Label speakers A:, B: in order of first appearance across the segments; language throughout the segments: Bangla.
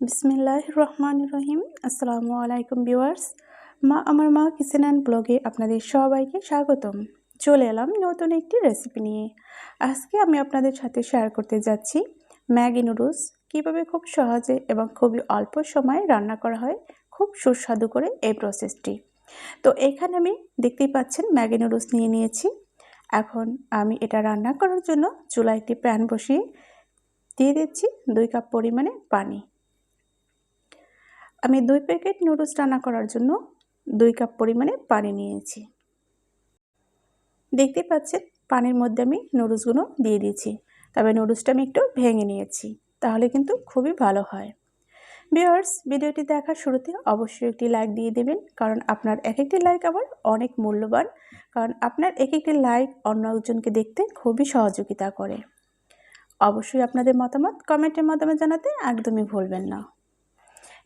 A: বিসমিল্লাহ রহমান রহিম আসসালামু আলাইকুম ভিউয়ার্স। মা, আমার মা কিচেন অ্যান্ড ব্লগে আপনাদের সবাইকে স্বাগতম। চলে এলাম নতুন একটি রেসিপি নিয়ে। আজকে আমি আপনাদের সাথে শেয়ার করতে যাচ্ছি ম্যাগি নুডলস, কীভাবে খুব সহজে এবং খুবই অল্প সময়ে রান্না করা হয়, খুব সুস্বাদু করে এই প্রসেসটি তো এখানে আমি দেখতেই পাচ্ছেন ম্যাগি নুডলস নিয়ে নিয়েছি। এখন আমি এটা রান্না করার জন্য চুলা একটি প্যান বসিয়ে দিয়ে দিচ্ছি দুই কাপ পরিমাণে পানি। আমি দুই প্যাকেট নুডলস রান্না করার জন্য দুই কাপ পরিমাণে পানি নিয়েছি। দেখতে পাচ্ছেন, পানির মধ্যে আমি নুডলসগুলো দিয়ে দিয়েছি। তবে নুডলসটা আমি একটু ভেঙে নিয়েছি, তাহলে কিন্তু খুবই ভালো হয়। ভিওয়ার্স ভিডিওটি দেখার শুরুতে অবশ্যই একটি লাইক দিয়ে দেবেন, কারণ আপনার এক একটি লাইক আবার অনেক মূল্যবান, কারণ আপনার এক একটি লাইক অন্য একজনকে দেখতে খুবই সহযোগিতা করে। অবশ্যই আপনাদের মতামত কমেন্টের মাধ্যমে জানাতে একদমই ভুলবেন না।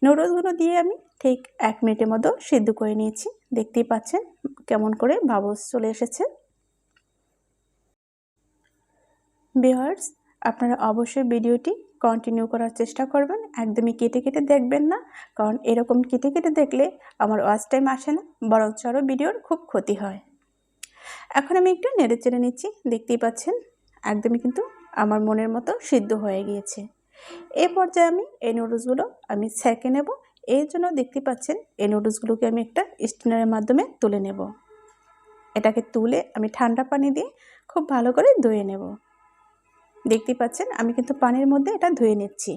A: নুডলসগুলো দিয়ে আমি ঠিক এক মিনিটের মতো সিদ্ধ করে নিয়েছি। দেখতেই পাচ্ছেন কেমন করে বাবলস চলে এসেছে। বিহার্স আপনারা অবশ্যই ভিডিওটি কন্টিনিউ করার চেষ্টা করবেন। একদমই কেটে কেটে দেখবেন না, কারণ এরকম কেটে কেটে দেখলে আমার ওয়াচ টাইম আসে না বরং আরও ভিডিওর খুব ক্ষতি হয়। এখন আমি একটু নেড়ে চেড়ে নিচ্ছি। দেখতেই পাচ্ছেন, একদমই কিন্তু আমার মনের মতো সিদ্ধ হয়ে গিয়েছে। এ পর্যায়ে আমি এই নুডলসগুলো আমি সেঁকে নেব। এই জন্য দেখতে পাচ্ছেন, এই নুডলসগুলোকে আমি একটা স্টিনারের মাধ্যমে তুলে নেব। এটাকে তুলে আমি ঠান্ডা পানি দিয়ে খুব ভালো করে ধুয়ে নেব। দেখতে পাচ্ছেন, আমি কিন্তু পানির মধ্যে এটা ধুয়ে নিচ্ছি।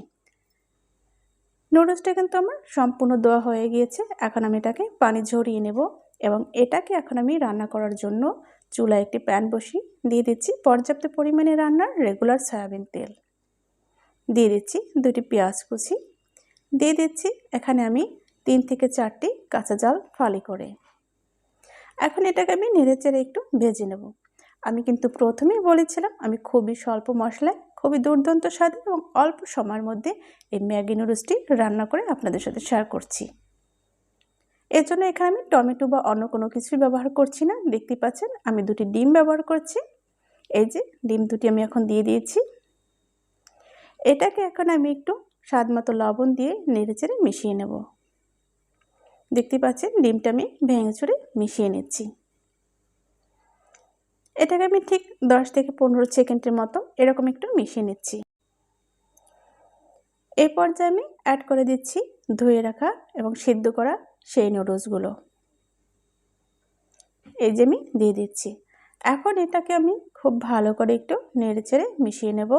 A: নুডলসটা কিন্তু আমার সম্পূর্ণ দেওয়া হয়ে গিয়েছে। এখন আমি এটাকে পানি ঝরিয়ে নেব এবং এটাকে এখন আমি রান্না করার জন্য চুলায় একটি প্যান বসি দিয়ে দিচ্ছি। পর্যাপ্ত পরিমাণে রান্নার রেগুলার সয়াবিন তেল। দিয়ে দিচ্ছি দুটি পেঁয়াজ কুচি। দিয়ে দিচ্ছি এখানে আমি তিন থেকে চারটি কাঁচা জাল ফালি করে। এখন এটাকে আমি নেড়েচেড়ে একটু ভেজে নেব। আমি কিন্তু প্রথমেই বলেছিলাম আমি খুবই স্বল্প মশলায়, খুবই দুর্দান্ত স্বাদে এবং অল্প সময়ের মধ্যে এই ম্যাগি নুডলসটি রান্না করে আপনাদের সাথে শেয়ার করছি। এর জন্য এখানে আমি টমেটো বা অন্য কোনো কিছুই ব্যবহার করছি না। দেখতে পাচ্ছেন আমি দুটি ডিম ব্যবহার করছি। এই যে ডিম দুটি আমি এখন দিয়ে দিয়েছি। এটাকে এখন আমি একটু স্বাদ মতো লবণ দিয়ে নেড়ে চেড়ে মিশিয়ে নেব। দেখতে পাচ্ছেন, ডিমটা আমি ভেঙে চুড়ে মিশিয়ে নিচ্ছি। এটাকে আমি ঠিক দশ থেকে পনেরো সেকেন্ডের মতো এরকম একটু মিশিয়ে নিচ্ছি। এই পর্যায়ে আমি অ্যাড করে দিচ্ছি ধুয়ে রাখা এবং সিদ্ধ করা সেই নুডলসগুলো এই যে আমি দিয়ে দিচ্ছি। এখন এটাকে আমি খুব ভালো করে একটু নেড়ে চেড়ে মিশিয়ে নেব।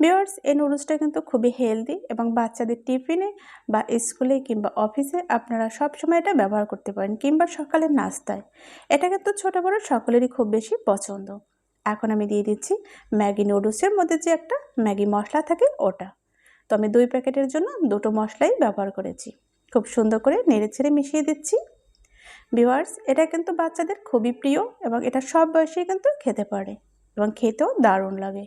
A: ভিওয়ার্স এই নুডলসটা কিন্তু খুবই হেলদি এবং বাচ্চাদের টিফিনে বা স্কুলে কিংবা অফিসে আপনারা সব সময় এটা ব্যবহার করতে পারেন কিংবা সকালের নাস্তায়। এটা কিন্তু ছোটো বড়ো সকলেরই খুব বেশি পছন্দ। এখন আমি দিয়ে দিচ্ছি ম্যাগি নুডলসের মধ্যে যে একটা ম্যাগি মশলা থাকে ওটা। তো আমি দুই প্যাকেটের জন্য দুটো মশলাই ব্যবহার করেছি। খুব সুন্দর করে নেড়ে ছেড়ে মিশিয়ে দিচ্ছি। ভিওয়ার্স এটা কিন্তু বাচ্চাদের খুবই প্রিয় এবং এটা সব বয়সেই কিন্তু খেতে পারে এবং খেতেও দারুণ লাগে।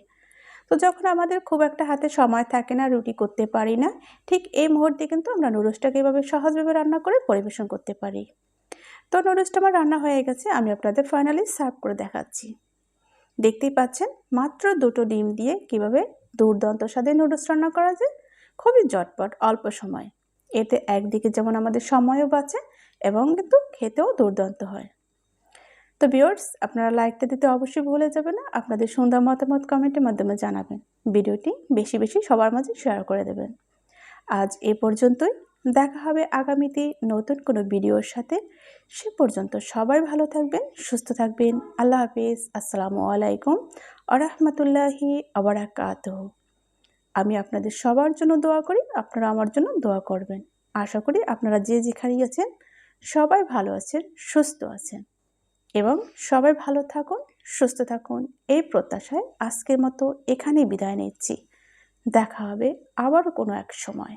A: তো যখন আমাদের খুব একটা হাতে সময় থাকে না, রুটি করতে পারি না, ঠিক এই মুহূর্তে কিন্তু আমরা নুডলসটাকে এভাবে সহজভাবে রান্না করে পরিবেশন করতে পারি। তো নুডলসটা আমার রান্না হয়ে গেছে, আমি আপনাদের ফাইনালি সার্ভ করে দেখাচ্ছি। দেখতেই পাচ্ছেন, মাত্র দুটো ডিম দিয়ে কীভাবে দুর্দান্ত স্বাদে নুডলস রান্না করা যায়, খুবই জটপট, অল্প সময়। এতে একদিকে যেমন আমাদের সময়ও বাঁচে এবং কিন্তু খেতেও দুর্দান্ত হয়। তো বিয়ার্স আপনারা লাইকটা দিতে অবশ্যই ভুলে যাবেন না। আপনাদের সুন্দর মতামত কমেন্টের মাধ্যমে জানাবেন। ভিডিওটি বেশি বেশি সবার মাঝে শেয়ার করে দেবেন। আজ এ পর্যন্তই। দেখা হবে আগামীতে নতুন কোনো ভিডিওর সাথে। সে পর্যন্ত সবাই ভালো থাকবেন, সুস্থ থাকবেন। আল্লাহ হাফিজ। আসসালামু আলাইকুম আরহামতুল্লাহি আবরাকাত আমি আপনাদের সবার জন্য দোয়া করি, আপনারা আমার জন্য দোয়া করবেন। আশা করি আপনারা যে যেখানেই আছেন, সবাই ভালো আছেন, সুস্থ আছেন। এবং সবাই ভালো থাকুন, সুস্থ থাকুন এই প্রত্যাশায় আজকের মতো এখানেই বিদায় নিচ্ছি। দেখা হবে আবারও কোনো এক সময়।